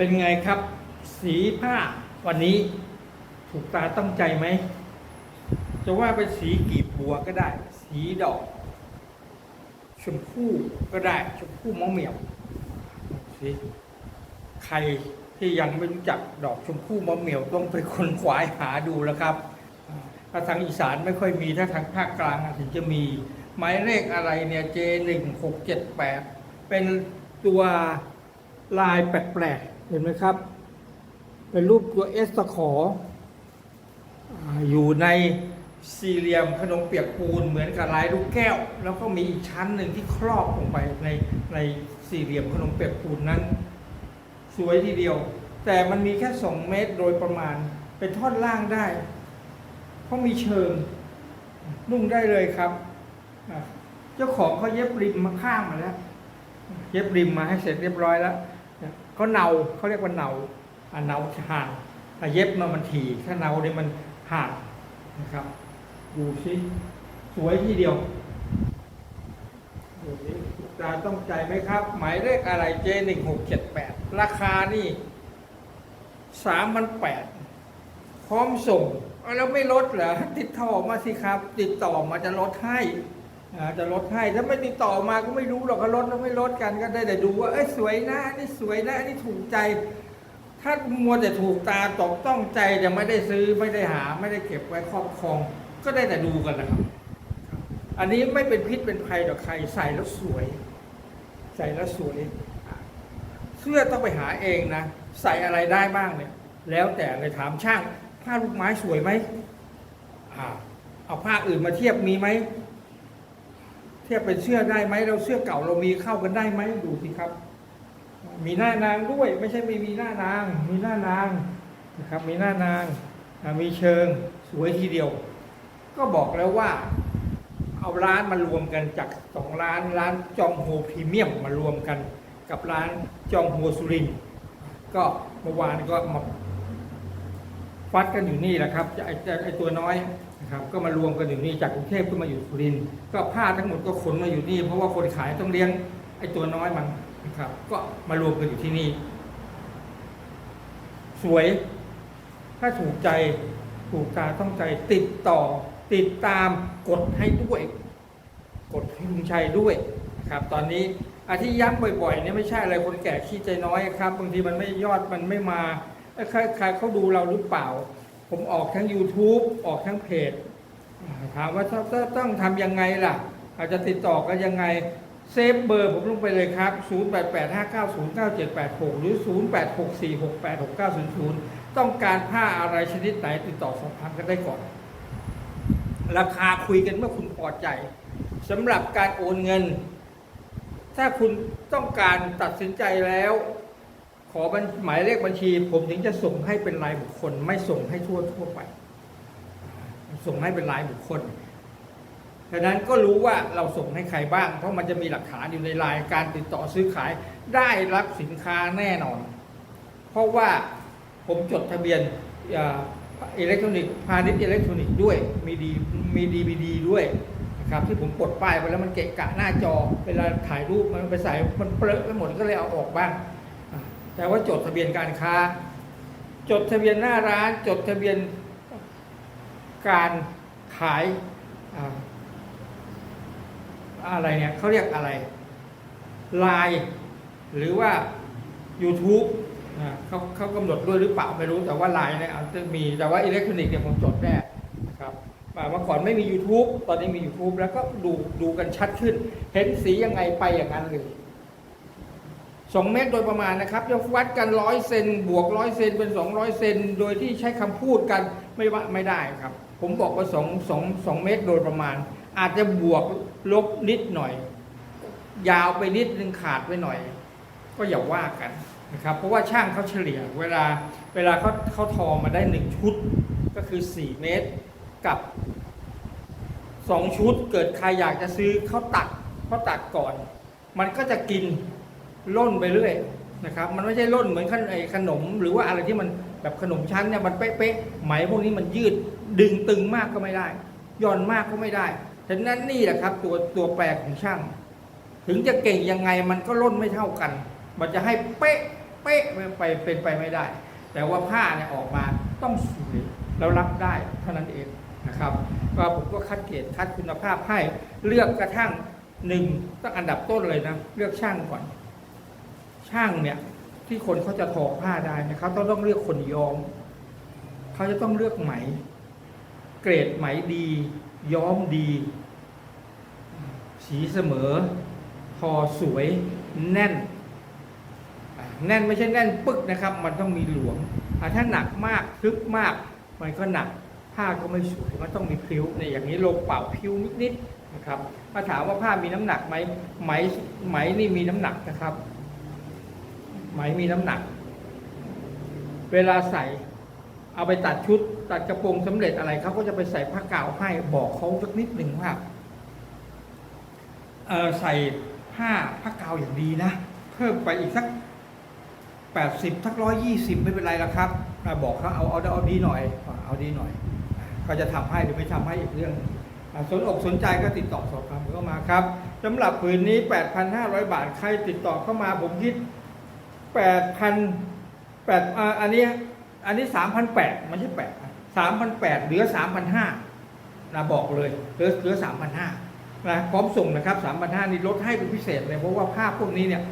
เป็นไงครับ สีผ้าวันนี้ถูกตาต้องใจไหม จะว่าเป็นสีกีบบัวก็ได้ สีดอก ชมพู่ก็ได้ ชมพู่มะเหมี่ยวสิใครที่ยังไม่รู้จักดอกชมพู่มะเหมี่ยวต้องไปคนขวายหาดูแล้วครับถ้าทางอีสานไม่ค่อยมีถ้าทางภาคกลางถึงจะมี หมายเลขอะไรเนี่ย J หนึ่งหกเจ็ดแปดเป็นตัวลายแปลกๆ เห็นไหมครับ เป็นรูปตัวเอสตะขออยู่ในสี่เหลี่ยมขนมเปียกปูนเหมือนกับลายลูกแก้ว แล้วก็มีอีกชั้นหนึ่งที่ครอบลงไปในในสี่เหลี่ยมขนมเปียกปูนนั้น สวยทีเดียว แต่มันมีแค่สองเมตรโดยประมาณ เป็นท่อนล่างได้ เพราะมีเชิงนุ่งได้เลยครับเจ้าของเขาเย็บริมมาข้างมาแล้ว เย็บริมมาให้เสร็จเรียบร้อยแล้ว เขาเนาเขาเรียกว่าเนาอะเนาห่างอ่เย็บมามันถี่ถ้าเนาเนี่ยมันห่างนะครับ ดูสิสวยทีเดียวดูสิตาต้องใจไหมครับ หมายเลขอะไรเจหนึ่งหกเจ็ดแปดราคานี่สามพันแปดพร้อมส่งแล้วไม่ลดเหรอติดต่อมาสิครับ ติดต่อมาจะลดให้ จะลดให้ถ้าไม่ติดต่อมาก็ไม่รู้หรอกว่าลดแล้วไม่ลดกันก็ได้แต่ดูว่าเอ้ยสวยนะอันนี่สวยนะอันนี่ถูกใจ ถ้ามัวแต่ถูกตาตกต้องใจแต่ไม่ได้ซื้อไม่ได้หา ไม่ได้เก็บไว้ครอบครอง ก็ได้แต่ดูกันนะครับ อันนี้ไม่เป็นพิษเป็นภัยต่อใครใส่แล้วสวย ใส่แล้วสวย เสื้อต้องไปหาเองนะใส่อะไรได้บ้างเนี่ย แล้วแต่เลยถามช่าง ผ้าลูกไม้สวยไหมอ่าเอาผ้าอื่นมาเทียบมีไหม เทียบเป็นเสื้อได้ไหมเราเสื้อเก่าเรามีเข้ากันได้ไหมดูสิครับ มีหน้านางด้วย ไม่ใช่ไม่มีหน้านาง มีหน้านางนะครับ มีหน้านางมีเชิงสวยทีเดียว ก็บอกแล้วว่า เอาร้านมารวมกันจากสองร้านร้านจองโฮพรีเมียมมารวมกัน กับร้านจองโฮสุรินก็เมื่อวานก็มา ฟัดกันอยู่นี่แหละครับไอ้ไอ้ตัวน้อยนะครับก็มารวมกันอยู่นี่จากกรุงเทพก็มาอยู่สุรินทร์ก็ผ้าทั้งหมดก็ขนมาอยู่นี่ เพราะว่าคนขายต้องเลี้ยงไอ้ตัวน้อยมันนะครับ ก็มารวมกันอยู่ที่นี่ สวย ถ้าถูกใจถูกตาต้องใจติดต่อ ติดตามกดให้ด้วย กดให้ลุงชัยด้วยนะครับ ตอนนี้อาที่ย้ำบ่อยๆเนี่ยไม่ใช่อะไรคนแก่ขี้ใจน้อยครับบางทีมันไม่ยอดมันไม่มา ใครใครเขาดูเราหรือเปล่า ผมออกทั้ง YouTube ออกทั้งเพจถามว่าต้องทำยังไงล่ะ อาจจะติดต่อกันยังไง เซฟเบอร์ผมลงไปเลยครับ 0885909786 หรือ 0864686900 ต้องการผ้าอะไรชนิดไหนติดต่อสอบถามกันได้ก่อน ราคาคุยกันเมื่อคุณพอใจสำหรับการโอนเงิน ถ้าคุณต้องการตัดสินใจแล้ว ขอหมายเลขบัญชี ผมถึงจะส่งให้เป็นรายบุคคล ไม่ส่งให้ทั่วทั่วไป ส่งให้เป็นรายบุคคลดังนั้นก็รู้ว่าเราส่งให้ใครบ้าง เพราะมันจะมีหลักฐานอยู่ในรายการติดต่อซื้อขายได้รับสินค้าแน่นอน เพราะว่าผมจดทะเบียนอิเล็กทรอนิกส์พาณิชย์อิเล็กทรอนิกส์ด้วยมีดีมีดีบีดีด้วยนะครับที่ผมกดป้ายไปแล้วมันเกะกะหน้าจอเวลาถ่ายรูปมันไปใส่มันเปรอะไปหมดก็เลยเอาออกบ้าง แต่ว่าจดทะเบียนการค้า จดทะเบียนหน้าร้าน จดทะเบียนการขายอ่าอะไรเนี่ยเขาเรียกอะไรไลน์หรือว่า YouTube เขาเขากำหนดด้วยหรือเปล่าไม่รู้แต่ว่าไลน์เนี่ยอาจจะมีแต่ว่าอิเล็กทรอนิกส์เนี่ยผมจดแน่นะครับอ่าเมื่อก่อนไม่มี YouTube ตอนนี้มี YouTube แล้วก็ดูดูกันชัดขึ้น เห็นสียังไงไปอย่างนั้นเลย สองเมตรโดยประมาณนะครับจะวัดกันร้อยเซนบวกร้อยเซนเป็นสองร้อยเซนโดยที่ใช้คำพูดกันไม่ว่าไม่ได้ครับ ผมบอกว่าสองเมตรโดยประมาณ อาจจะบวกลบนิดหน่อย ยาวไปนิดนึงขาดไปหน่อย ก็อย่าว่ากันนะครับ เพราะว่าช่างเขาเฉลี่ยเวลาเวลาเขาเขาทอมาได้หนึ่งชุดก็คือ 4 เมตรกับ2 ชุด เกิดใครอยากจะซื้อเขาตัดเขาตัดก่อน มันก็จะกิน ล่นไปเรื่อยนะครับ มันไม่ใช่ล่นเหมือนขนไอขนม หรือว่าอะไรที่มันแบบขนมชั้นเนี่ยมันเป๊ะๆไหมพวกนี้มันยืดดึงตึงมากก็ไม่ได้ย่อนมากก็ไม่ได้ฉะนั้นนี่แหละครับ ตัวตัวแปรของช่าง ถึงจะเก่งยังไงมันก็ล่นไม่เท่ากัน มันจะให้เป๊ะเป๊ะไปเป็นไปไม่ได้ แต่ว่าผ้าเนี่ยออกมาต้องสวยแล้วรับได้เท่านั้นเองนะครับก็ผมก็คัดเกรดคัดคุณภาพให้เลือกกระทั่งหนึ่งต้องอันดับต้นเลยนะ เลือกช่างก่อน ช่างเนี่ยที่คนเขาจะทอผ้าได้เนะเขาต้องต้องเลือกคนย้อมเขาจะต้องเลือกไหม เกรดไหมดี ย้อมดี สีเสมอ ทอสวยแน่น แน่นไม่ใช่แน่นปึ๊กนะครับ มันต้องมีหลวมถ้าหนักมากทึบมาก มันก็หนักผ้าก็ไม่สวยมันต้องมีพิ้วในอย่างนี้ลงเป่าพิ้วนิดๆนะครับถ้าถามว่าผ้ามีน้ำหนักไหมไหมไหมนี่มีน้ำหนักนะครับ ไหมมีน้ำหนัก เวลาใส่เอาไปตัดชุด ตัดกระโปรงสำเร็จอะไรเขาก็จะไปใส่ผ้ากาวให้บอกเขาสักนิดหนึ่งว่าเออใส่ผ้าผ้ากาวอย่างดีนะ เพิ่มไปอีกสักแปดสิบสักร้อยยี่สิบไม่เป็นไรละครับบอกเขาเอาเอาเอาดีหน่อย เอาดีหน่อยเขาจะทำให้หรือไม่ทำให้อีกเรื่องสนอกสนใจก็ติดต่อสอบถามเข้ามาครับสำหรับผืนนี้ 8,500 บาทใครติดต่อเข้ามาผมคิด แปดพันแปดอันนี้อันนี้สามพันแปดไม่ใช่แปดสามพันแปดเหลือสามพันห้านะบอกเลยเหลือเหลือสามพันห้านะพร้อมส่งนะครับสามพันห้านี่ลดให้เป็นพิเศษเลยเพราะว่าผ้าพวกนี้เนี่ย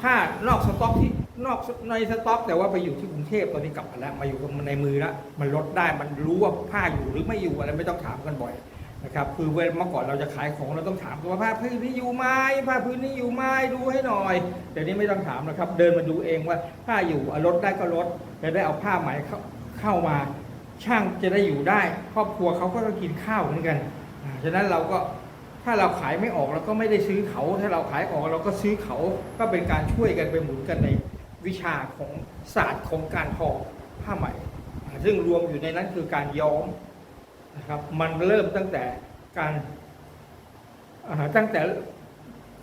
ผ้านอกสต็อกที่นอกในสต็อก แต่ว่าไปอยู่ที่กรุงเทพตอนนี้กลับมาแล้วมาอยู่ในมือแล้วมันลดได้มันรู้ว่าผ้าอยู่หรือไม่อยู่อะไรไม่ต้องถามกันบ่อย นะครับคือเมื่อก่อนเราจะขายของเราต้องถามว่าผ้าพื้นนี้อยู่ไหมผ้าพื้นนี้อยู่ไหมดูให้หน่อยเดี๋ยวนี้ไม่ต้องถามนะครับ เดินมาดูเองว่าผ้าอยู่อะลดได้ก็ลดจะได้เอาผ้าไหมเข้าเข้ามาช่างจะได้อยู่ได้ ครอบครัวเขาก็ต้องกินข้าวเหมือนกันฉะนั้นเราก็ถ้าเราขายไม่ออกเราก็ไม่ได้ซื้อเขา ถ้าเราขายออกเราก็ซื้อเขาก็เป็นการช่วยกันไปหมุนกันในวิชาของศาสตร์ของการทอผ้าไหม่ซึ่งรวมอยู่ในนั้นคือการย้อม นะครับ มันเริ่มตั้งแต่การตั้งแต่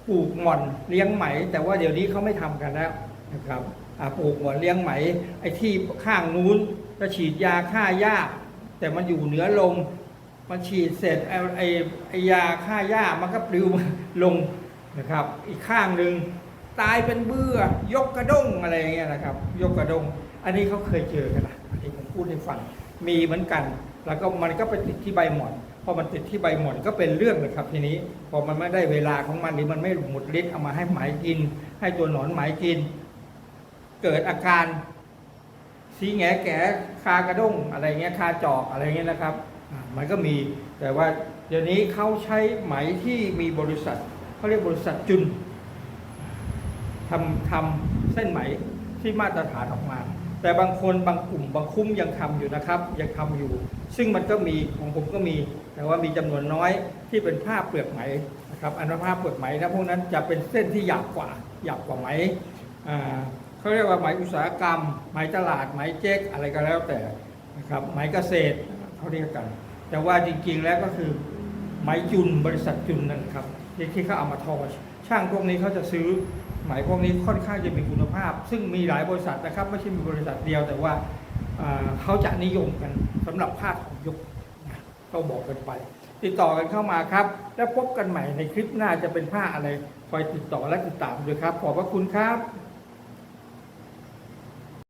ปลูกหม่อนเลี้ยงไหม แต่ว่าเดี๋ยวนี้เขาไม่ทำกันแล้วนะครับปลูกหม่อนเลี้ยงไหม ไอ้ที่ข้างนู้นก็ฉีดยาฆ่าหญ้า แต่มันอยู่เหนือลมมันฉีดเสร็จไอ้ไอ้ไอยาฆ่าหญ้ามันก็ปลิวลงนะครับ อีกข้างหนึ่งตายเป็นเบื่อยกกระด้งอะไรเงี้ยนะครับ ยกกระด้ง อันนี้เขาเคยเจอกันนะอันนี้ผมพูดให้ฟังมีเหมือนกัน แล้วก็มันก็ไปติดที่ใบหมอนพอมันติดที่ใบหมอนก็เป็นเรื่องเลยครับทีนี้พอมันไม่ได้เวลาของมันหรือมันไม่หมดฤทธิ์เอามาให้ไหมกิน ให้ตัวหนอนไหมกิน เกิดอาการสีแงแก่คากระด้งอะไรเงี้ยคาจอกอะไรเงี้ยนะครับ มันก็มีแต่ว่าเดี๋ยวนี้เขาใช้ไหมที่มีบริษัทเขาเรียกบริษัทจุนทำทำเส้นไหมที่มาตรฐานออกมา แต่บางคนบางกลุ่มบางคุ้มยังทำอยู่นะครับยังทำอยู่ ซึ่งมันก็มีของผมก็มี แต่ว่ามีจำนวนน้อยที่เป็นผ้าเปลือกไหมนะครับอันว่าผ้าเปลือกไหมนะพวกนั้นจะเป็นเส้นที่หยาบกว่าหยาบกว่าไหมเขาเรียกว่าไหมอุตสาหกรรม ไหมตลาดไหมเจ๊กอะไรก็แล้วแต่นะครับไหมเกษตรเขาเรียกกัน แต่ว่าจริงๆแล้วก็คือไหมจุนบริษัทจุนนั่นครับที่เขาเอามาทอช่างพวกนี้เขาจะซื้อ หมายพวกนี้ค่อนข้างจะมีคุณภาพ ซึ่งมีหลายบริษัทนะครับ ไม่ใช่มีบริษัทเดียวแต่ว่าเขาจะนิยมกันสำหรับผ้าของยกนะก็บอกกันไป ติดต่อกันเข้ามาครับ แล้วพบกันใหม่ในคลิปหน้าจะเป็นผ้าอะไรคอยติดต่อและติดตามด้วยครับ ขอบพระคุณครับ